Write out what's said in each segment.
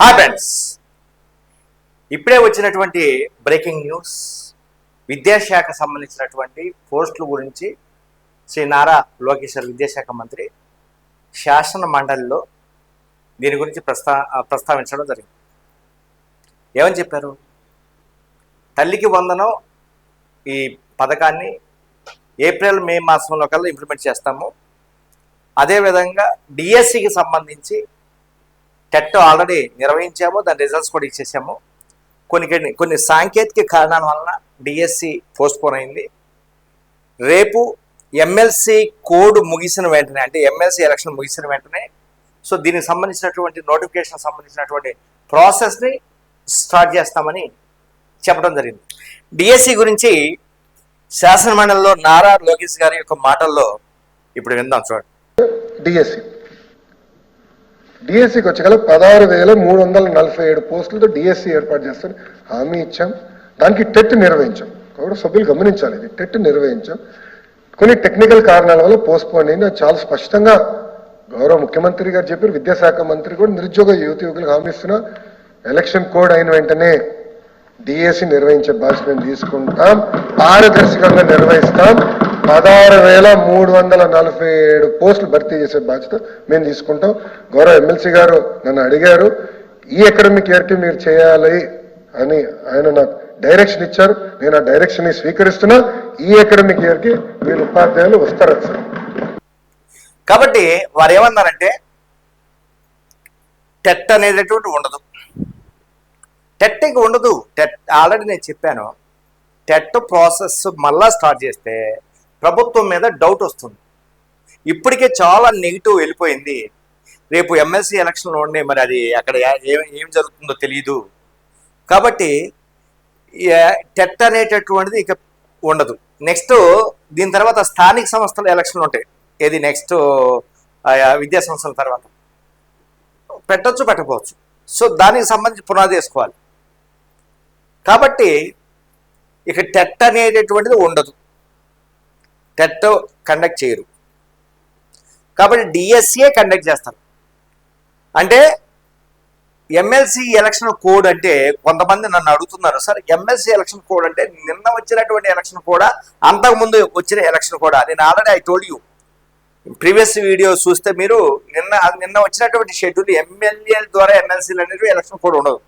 Hi friends. ఇప్పుడే వచ్చినటువంటి breaking news. విద్యాశాఖ సంబంధించినటువంటి పోస్టుల గురించి శ్రీ నారా లోకేశ్వర్ విద్యాశాఖ మంత్రి శాసన మండలిలో దీని గురించి ప్రస్తా ప్రస్తావించడం జరిగింది. ఏమని చెప్పారు? తల్లికి వందనం ఈ పథకాన్ని ఏప్రిల్ మే మాసంలో కల్లా ఇంప్లిమెంట్ చేస్తాము. అదేవిధంగా డిఎస్సికి సంబంధించి టెట్ ఆల్రెడీ నిర్వహించాము దాని రిజల్ట్స్ కూడా ఇచ్చేసాము. కొన్ని కొన్ని కొన్ని సాంకేతిక కారణాల వలన డిఎస్సి పోస్ట్పోన్ అయింది. రేపు ఎమ్మెల్సీ కోడ్ ముగిసిన వెంటనే అంటే ఎమ్మెల్సీ ఎలక్షన్ ముగిసిన వెంటనే సో దీనికి సంబంధించినటువంటి నోటిఫికేషన్ సంబంధించినటువంటి ప్రాసెస్ని స్టార్ట్ చేస్తామని చెప్పడం జరిగింది. డిఎస్సి గురించి శాసనమండలిలో నారా లోకేష్ గారి యొక్క మాటల్లో ఇప్పుడు విందాం చూడండి. డిఎస్సి డిఎస్సికి వచ్చగల పదహారు వేల మూడు వందల నలభై ఏడు పోస్టులతో డిఎస్సి ఏర్పాటు చేస్తాను హామీ ఇచ్చాం. దానికి టెట్ నిర్వహించాం. కాబట్టి సభ్యులు గమనించాలి ఇది టెట్ నిర్వహించాం. కొన్ని టెక్నికల్ కారణాల వల్ల పోస్ట్పోన్ అయింది. చాలా స్పష్టంగా గౌరవ ముఖ్యమంత్రి గారు చెప్పారు. విద్యాశాఖ మంత్రి కూడా నిరుద్యోగ యువత యువకులకు హామీ ఇస్తున్నా. ఎలక్షన్ కోడ్ అయిన వెంటనే డిఎస్సి నిర్వహించే బాధ్యత మేము తీసుకుంటాం. పారదర్శకంగా నిర్వహిస్తాం. పదహారు వేల మూడు వందల నలభై ఏడు పోస్టులు భర్తీ చేసే బాధ్యత మేము తీసుకుంటాం. గౌరవ ఎమ్మెల్సీ గారు నన్ను అడిగారు ఈ అకాడమిక్ ఇయర్కి మీరు చేయాలి అని ఆయన నాకు డైరెక్షన్ ఇచ్చారు. నేను ఆ డైరెక్షన్ స్వీకరిస్తున్నా. ఈ అకాడమిక్ ఇయర్కి వీళ్ళు ఉపాధ్యాయులు వస్తారు సార్. కాబట్టి వారు ఏమన్నారంటే టెట్ అనేటటువంటి ఉండదు. టెట్ ఉండదు. టెట్ ఆల్రెడీ నేను చెప్పాను. టెట్ ప్రాసెస్ మళ్ళా స్టార్ట్ చేస్తే ప్రభుత్వం మీద డౌట్ వస్తుంది. ఇప్పటికే చాలా నెగిటివ్ వెళ్ళిపోయింది. రేపు ఎమ్మెల్సీ ఎలక్షన్లో ఉండే మరి అది అక్కడ ఏం ఏం జరుగుతుందో తెలియదు కాబట్టి టెట్ అనేటటువంటిది ఇక ఉండదు. నెక్స్ట్ దీని తర్వాత స్థానిక సంస్థల ఎలక్షన్లు ఉంటాయి. ఏది నెక్స్ట్ విద్యా సంస్థల తర్వాత. పెట్టచ్చు పెట్టకపోవచ్చు. సో దానికి సంబంధించి పునాది వేసుకోవాలి. కాబట్టి ఇక టెట్ అనేటటువంటిది ఉండదు. టెట్ కండక్ట్ చేయరు. కాబట్టి డిఎస్సీఏ కండక్ట్ చేస్తారు. అంటే ఎమ్మెల్సీ ఎలక్షన్ కోడ్ అంటే కొంతమంది నన్ను అడుగుతున్నారు సార్ ఎమ్మెల్సీ ఎలక్షన్ కోడ్ అంటే నిన్న వచ్చినటువంటి ఎలక్షన్ కూడా అంతకుముందు వచ్చిన ఎలక్షన్ కూడా నేను already I told you. Previous video చూస్తే మీరు నిన్న నిన్న వచ్చినటువంటి షెడ్యూల్ ఎమ్మెల్యేల ద్వారా ఎమ్మెల్సీలు అనేవి ఎలక్షన్ కోడ్ ఉండదు.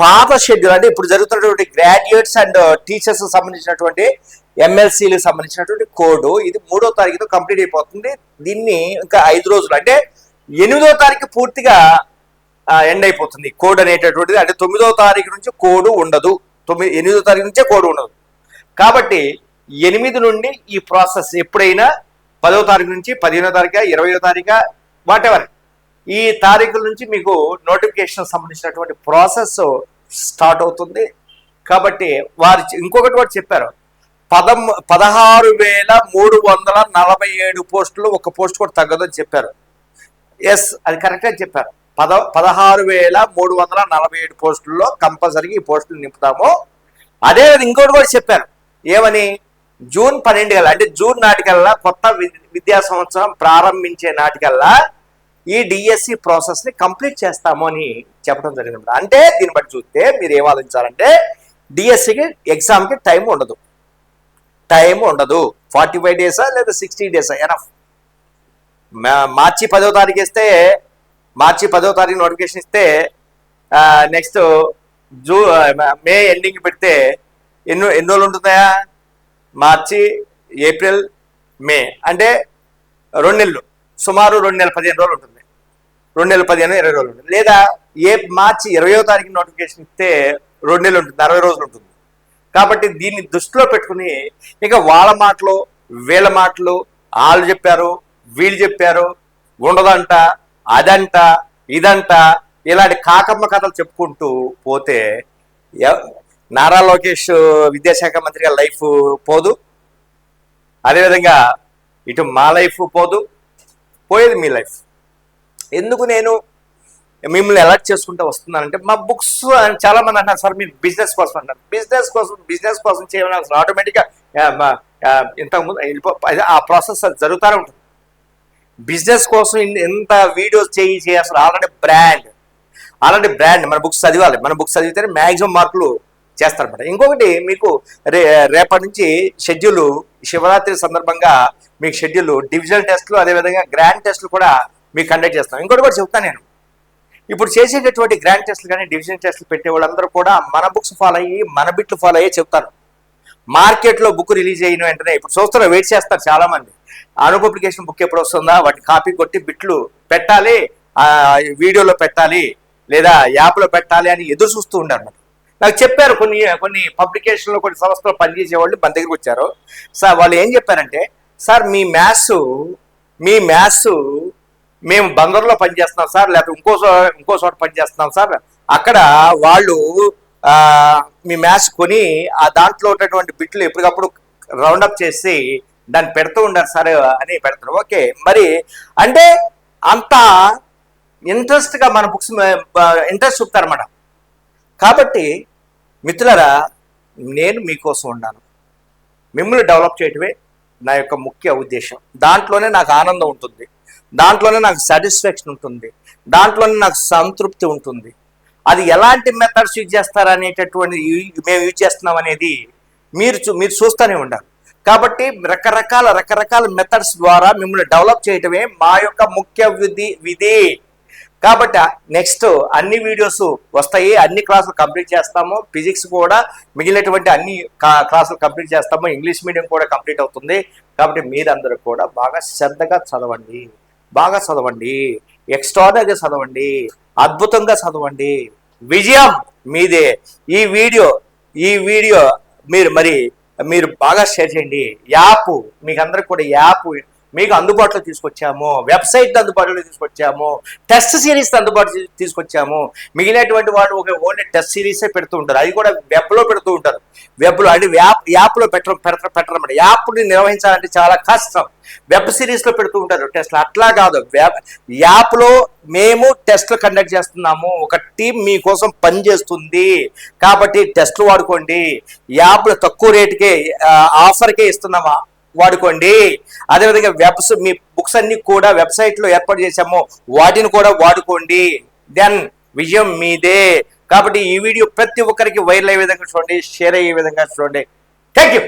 పాత షెడ్యూల్ అంటే ఇప్పుడు జరుగుతున్నటువంటి గ్రాడ్యుయేట్స్ అండ్ టీచర్స్ సంబంధించినటువంటి ఎమ్మెల్సీలకు సంబంధించినటువంటి కోడ్ ఇది మూడో తారీఖుతో కంప్లీట్ అయిపోతుంది. దీన్ని ఇంకా ఐదు రోజులు అంటే ఎనిమిదో తారీఖు పూర్తిగా ఎండ్ అయిపోతుంది. కోడ్ అనేటటువంటిది అంటే తొమ్మిదో తారీఖు నుంచి కోడ్ ఉండదు. తొమ్మిది ఎనిమిదో తారీఖు నుంచే కోడ్ ఉండదు. కాబట్టి ఎనిమిది నుండి ఈ ప్రాసెస్ ఎప్పుడైనా పదో తారీఖు నుంచి పదిహేనో తారీఖు ఇరవయో తారీఖు వాటెవర్ ఈ తారీఖుల నుంచి మీకు నోటిఫికేషన్ సంబంధించినటువంటి ప్రాసెస్ స్టార్ట్ అవుతుంది. కాబట్టి వారు ఇంకొకటి కూడా చెప్పారు. పదం పదహారు వేల మూడు వందల నలభై ఏడు పోస్టులు ఒక పోస్ట్ కూడా తగ్గదని చెప్పారు. ఎస్ అది కరెక్ట్గా చెప్పారు. పద పదహారు వేల మూడు వందల నలభై ఏడు పోస్టుల్లో కంపల్సరీగా ఈ పోస్టులు నింపుతాము. అదే ఇంకోటి కూడా చెప్పారు. ఏమని? జూన్ పన్నెండు కల్లా అంటే జూన్ నాటికల్లా కొత్త వి- విద్యా సంవత్సరం ప్రారంభించే నాటికల్లా ఈ డిఎస్సి ప్రాసెస్ని కంప్లీట్ చేస్తాము అని చెప్పడం జరిగింది అంటే దీన్ని బట్టి చూస్తే మీరు ఏం ఆలోచించాలంటే డిఎస్సికి ఎగ్జామ్కి టైం ఉండదు. టైం ఉండదు. ఫార్టీ ఫైవ్ డేసా లేదా సిక్స్టీ డేసా ఎనఫ్ మార్చి పదో తారీఖు ఇస్తే మార్చి పదో తారీఖు నోటిఫికేషన్ ఇస్తే నెక్స్ట్ జూ మే ఎండింగ్ పెడితే ఎన్నో ఎన్ని రోజులు ఉంటుందా మార్చి ఏప్రిల్ మే. అంటే రెండు నెలలు. సుమారు రెండు నెలల పదిహేను రోజులు ఉంటుంది. రెండు నెలల పదిహేను ఇరవై రోజులు ఉంటుంది. లేదా ఏ మార్చి ఇరవయో తారీఖు నోటిఫికేషన్ ఇస్తే రెండు నెలలు ఉంటుంది అరవై రోజులు ఉంటుంది. కాబట్టి దీన్ని దృష్టిలో పెట్టుకుని ఇక వాళ్ళ మాటలు వీళ్ళ మాటలు వాళ్ళు చెప్పారు వీళ్ళు చెప్పారు ఉండదంట అదంట ఇదంట ఇలాంటి కాకమ్మ కథలు చెప్పుకుంటూ పోతే నారా లోకేష్ విద్యాశాఖ మంత్రిగా లైఫ్ పోదు. అదేవిధంగా ఇటు మా లైఫ్ పోదు. పోయేది మీ లైఫ్. ఎందుకు నేను మిమ్మల్ని అలర్ట్ చేసుకుంటూ వస్తున్నానంటే మా బుక్స్ చాలా మంది అంటారు సార్ మీరు బిజినెస్ కోసం అంటారు బిజినెస్ కోసం బిజినెస్ కోసం చేయడం అసలు ఆటోమేటిక్గా ఇంతకుముందు వెళ్ళిపో ఆ ప్రాసెస్ జరుగుతూనే ఉంటుంది. బిజినెస్ కోసం ఎంత వీడియోస్ చేయి చేయి అసలు ఆల్రెడీ బ్రాండ్ అలాంటి బ్రాండ్ మన బుక్స్ చదివాలి. మన బుక్స్ చదివితేనే మ్యాక్సిమం మార్కులు చేస్తారనమాట ఇంకొకటి మీకు రే రేపటి నుంచి షెడ్యూల్ శివరాత్రి సందర్భంగా మీకు షెడ్యూల్ డివిజనల్ టెస్ట్లు అదేవిధంగా గ్రాండ్ టెస్ట్లు కూడా మీకు కండక్ట్ చేస్తాం ఇంకోటి కూడా చెప్తాను నేను. ఇప్పుడు చేసేటటువంటి గ్రాండ్ టెస్ట్లు కానీ డివిజన్ టెస్ట్లు పెట్టే వాళ్ళందరూ కూడా మన బుక్స్ ఫాలో అయ్యి మన బిట్లు ఫాలో అయ్యి చెప్తారు మార్కెట్లో బుక్ రిలీజ్ అయిన వెంటనే ఇప్పుడు చూస్తున్నా వెయిట్ చేస్తారు చాలామంది. అను పబ్లికేషన్ బుక్ ఎప్పుడు వస్తుందా? వాటి కాపీ కొట్టి బిట్లు పెట్టాలి వీడియోలో పెట్టాలి లేదా యాప్లో పెట్టాలి అని ఎదురు చూస్తూ ఉండారు మరి. నాకు చెప్పారు కొన్ని కొన్ని పబ్లికేషన్లో కొన్ని సంస్థలు పనిచేసే వాళ్ళు మన దగ్గరికి వచ్చారు. సార్ వాళ్ళు ఏం చెప్పారంటే సార్ మీ మ్యాథ్స్ మీ మ్యాథ్స్ మేము బందర్లో పనిచేస్తున్నాం సార్ లేకపోతే ఇంకో ఇంకో చోట పనిచేస్తున్నాం సార్. అక్కడ వాళ్ళు మీ మ్యాచ్ కొని ఆ దాంట్లో ఉన్నటువంటి బిట్లు ఎప్పటికప్పుడు రౌండప్ చేసి దాన్ని పెడుతూ ఉండారు సార్ అని పెడతారు ఓకే మరి అంటే అంత ఇంట్రెస్ట్గా మన బుక్స్ ఇంట్రెస్ట్ చూపుతారన్నమాట కాబట్టి మిత్రులరా నేను మీకోసం ఉన్నాను. మిమ్మల్ని డెవలప్ చేయటమే నా యొక్క ముఖ్య ఉద్దేశం. దాంట్లోనే నాకు ఆనందం ఉంటుంది. దాంట్లోనే నాకు సాటిస్ఫాక్షన్ ఉంటుంది. దాంట్లోనే నాకు సంతృప్తి ఉంటుంది. అది ఎలాంటి మెథడ్స్ యూజ్ చేస్తారనేటటువంటి అనేటటువంటి మేము యూజ్ చేస్తున్నాం అనేది మీరు చూ- మీరు చూస్తూనే ఉండాలి. కాబట్టి రకరకాల రకరకాల మెథడ్స్ ద్వారా మిమ్మల్ని డెవలప్ చేయటమే మా యొక్క ముఖ్య విధి విధి. కాబట్టి నెక్స్ట్ అన్ని వీడియోస్ వస్తాయి అన్ని క్లాసులు కంప్లీట్ చేస్తాము. ఫిజిక్స్ కూడా మిగిలినటువంటి అన్ని క్లాసులు కంప్లీట్ చేస్తాము. ఇంగ్లీష్ మీడియం కూడా కంప్లీట్ అవుతుంది. కాబట్టి మీరందరూ కూడా బాగా శ్రద్ధగా చదవండి. బాగా చదవండి. ఎక్స్ట్రాడనరీగా చదవండి. అద్భుతంగా చదవండి. విజయం మీదే. ఈ వీడియో ఈ వీడియో మీరు మరి మీరు బాగా షేర్ చేయండి. యాప్ మీకు అందరికి కూడా యాప్ మీకు అందుబాటులో తీసుకొచ్చాము వెబ్సైట్ అందుబాటులో తీసుకొచ్చాము టెస్ట్ సిరీస్ అందుబాటులో తీసుకొచ్చాము. మిగిలినటువంటి వాడు ఒక ఓన్లీ టెస్ట్ సిరీసే పెడుతూ ఉంటారు. అది కూడా వెబ్లో పెడుతూ ఉంటారు. వెబ్లో అంటే యాప్ యాప్లో పెట్టడం పెడతారు పెట్టడం యాప్ని నిర్వహించాలంటే చాలా కష్టం. వెబ్ సిరీస్లో పెడుతూ ఉంటారు టెస్ట్లు. అట్లా కాదు. వెబ్ యాప్లో మేము టెస్ట్లు కండక్ట్ చేస్తున్నాము. ఒక టీం మీకోసం పనిచేస్తుంది కాబట్టి టెస్ట్లు వాడుకోండి. యాప్లు తక్కువ రేటుకే ఆఫర్కే ఇస్తున్నామా? వాడుకోండి. అదేవిధంగా వెబ్స్ మీ బుక్స్ అన్ని కూడా వెబ్సైట్లో ఏర్పాటు చేశాము వాటిని కూడా వాడుకోండి. దెన్ విజయం మీదే. కాబట్టి ఈ వీడియో ప్రతి ఒక్కరికి వైరల్ అయ్యే విధంగా చూడండి షేర్ అయ్యే విధంగా చూడండి. Thank you